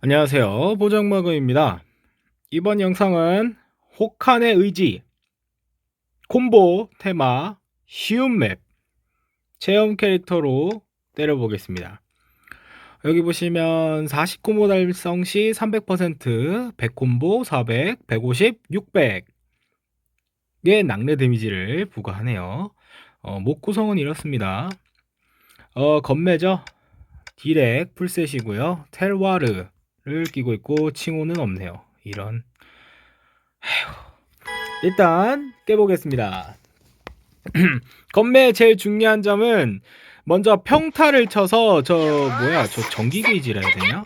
안녕하세요. 보정마그입니다. 이번 영상은 혹한의 의지, 콤보 테마, 쉬운 맵, 체험 캐릭터로 때려보겠습니다. 여기 보시면 40콤보 달성 시 300%, 100콤보 400, 150, 600의 낙뢰 데미지를 부과하네요. 어, 목 구성은 이렇습니다. 어, 건매죠. 디렉 풀셋이고요. 텔와르 를 끼고 있고 칭호는 없네요. 이런 에휴. 일단 깨보겠습니다. 건매의 제일 중요한 점은 먼저 평타를 쳐서 저 뭐야 저 전기 게이지라 해야 되냐?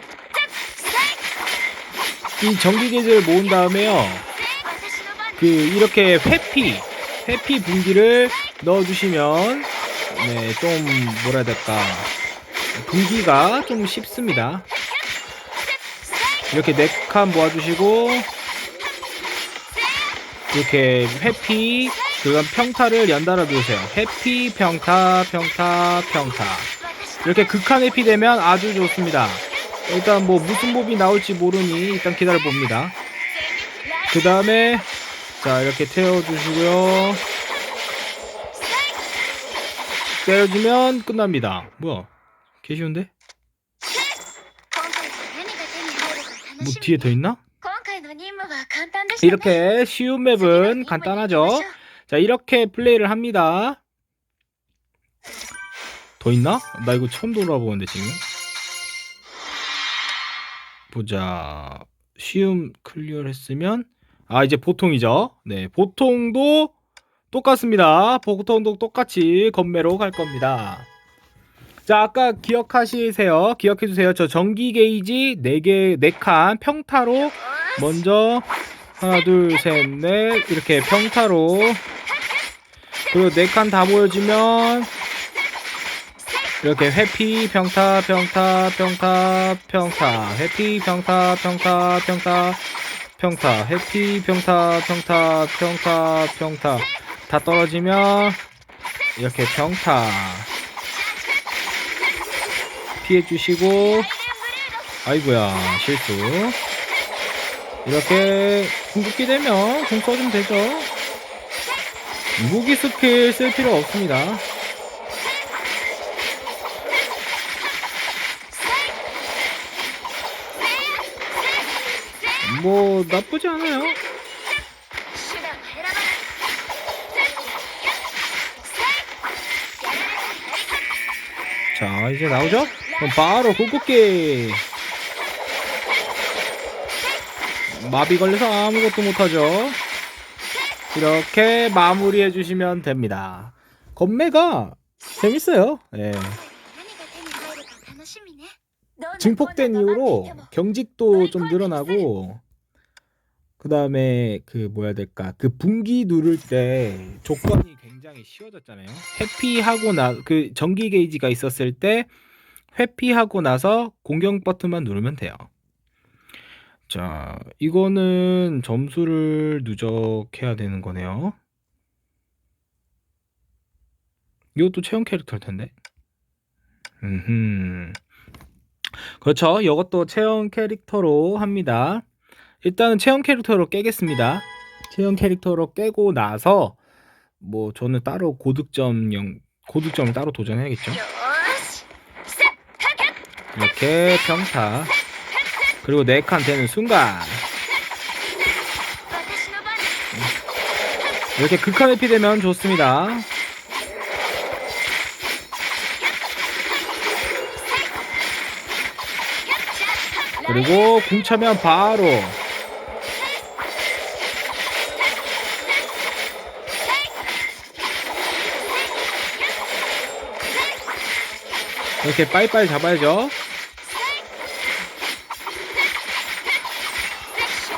이 전기 게이지를 모은 다음에요. 그 이렇게 회피 회피 분기를 넣어주시면 네좀 뭐라 해야 될까 분기가 좀 쉽습니다. 이렇게 네 칸 모아주시고 이렇게 회피 그다음 평타를 연달아 두세요. 회피 평타 평타 평타 이렇게 극한 회피 되면 아주 좋습니다. 일단 뭐 무슨 몹이 나올지 모르니 일단 기다려 봅니다. 그 다음에 자 이렇게 태워주시고요. 때려주면 끝납니다. 뭐야? 개 쉬운데? 뭐 뒤에 더 있나? 이렇게 쉬운 맵은 간단하죠. 자 이렇게 플레이를 합니다. 더 있나? 나 이거 처음 돌아보는데 지금. 보자. 쉬움 클리어를 했으면 아 이제 보통이죠. 네 보통도 똑같습니다. 보통도 똑같이 건매로 갈 겁니다. 자, 아까 기억하시세요. 기억해 주세요. 저 전기 게이지 4개, 4칸 평타로 먼저 하나, 둘, 셋, 넷 이렇게 평타로 그리고 4칸 다 모여지면 이렇게 회피, 평타, 평타, 평타, 평타, 회피, 평타, 평타, 평타, 평타, 회피, 평타, 평타, 평타, 평타 다 떨어지면 이렇게 평타 피해 주시고. 아이고야 실수. 이렇게 궁극기 되면 공 써주면 되죠. 무기 스킬 쓸 필요 없습니다. 뭐 나쁘지 않아요. 자 이제 나오죠 그럼 바로 궁극기. 마비 걸려서 아무것도 못하죠. 이렇게 마무리해 주시면 됩니다. 건매가 재밌어요. 예. 증폭된 이후로 경직도 좀 늘어나고 그 다음에 그 뭐야 될까? 그 분기 누를 때 조건이 굉장히 쉬워졌잖아요. 회피하고 나 그 전기 게이지가 있었을 때 회피하고 나서 공격 버튼만 누르면 돼요. 자 이거는 점수를 누적해야 되는 거네요. 이것도 체험 캐릭터일 텐데. 음 그렇죠. 이것도 체험 캐릭터로 합니다. 일단은 체험 캐릭터로 깨겠습니다. 체험 캐릭터로 깨고 나서 뭐 저는 따로 고득점 영 고득점을 따로 도전해야겠죠. 이렇게 평타 그리고 네 칸 되는 순간 이렇게 극한 회피 되면 좋습니다. 그리고 궁 차면 바로 이렇게 빨리빨리 잡아야죠.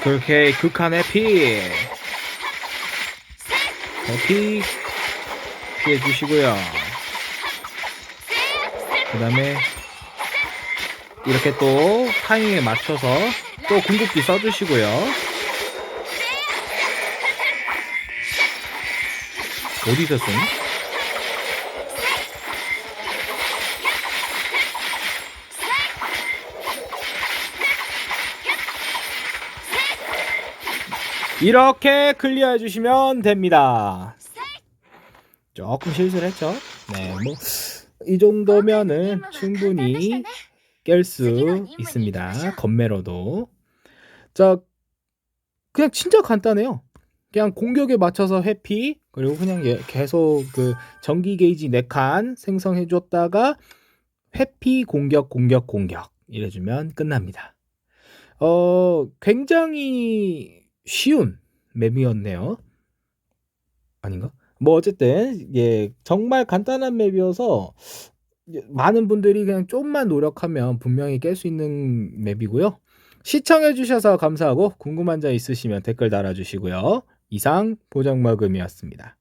그렇게 극한의 피. 피 피해 주시고요. 그 다음에 이렇게 또 타이밍에 맞춰서 또 궁극기 써주시고요. 어디서 쓰니? 이렇게 클리어해 주시면 됩니다. 조금 실수를 했죠. 네, 뭐 이 정도면은 충분히 깰 수 있습니다. 건매로도. 자, 그냥 진짜 간단해요. 그냥 공격에 맞춰서 회피 그리고 그냥 얘- 계속 그 전기 게이지 4칸 생성해 줬다가 회피 공격 공격 공격 이래주면 끝납니다. 어 굉장히 쉬운 맵이었네요. 아닌가? 뭐 어쨌든 예 정말 간단한 맵이어서 많은 분들이 그냥 좀만 노력하면 분명히 깰 수 있는 맵이고요. 시청해 주셔서 감사하고 궁금한 점 있으시면 댓글 달아주시고요. 이상 보정마금이었습니다.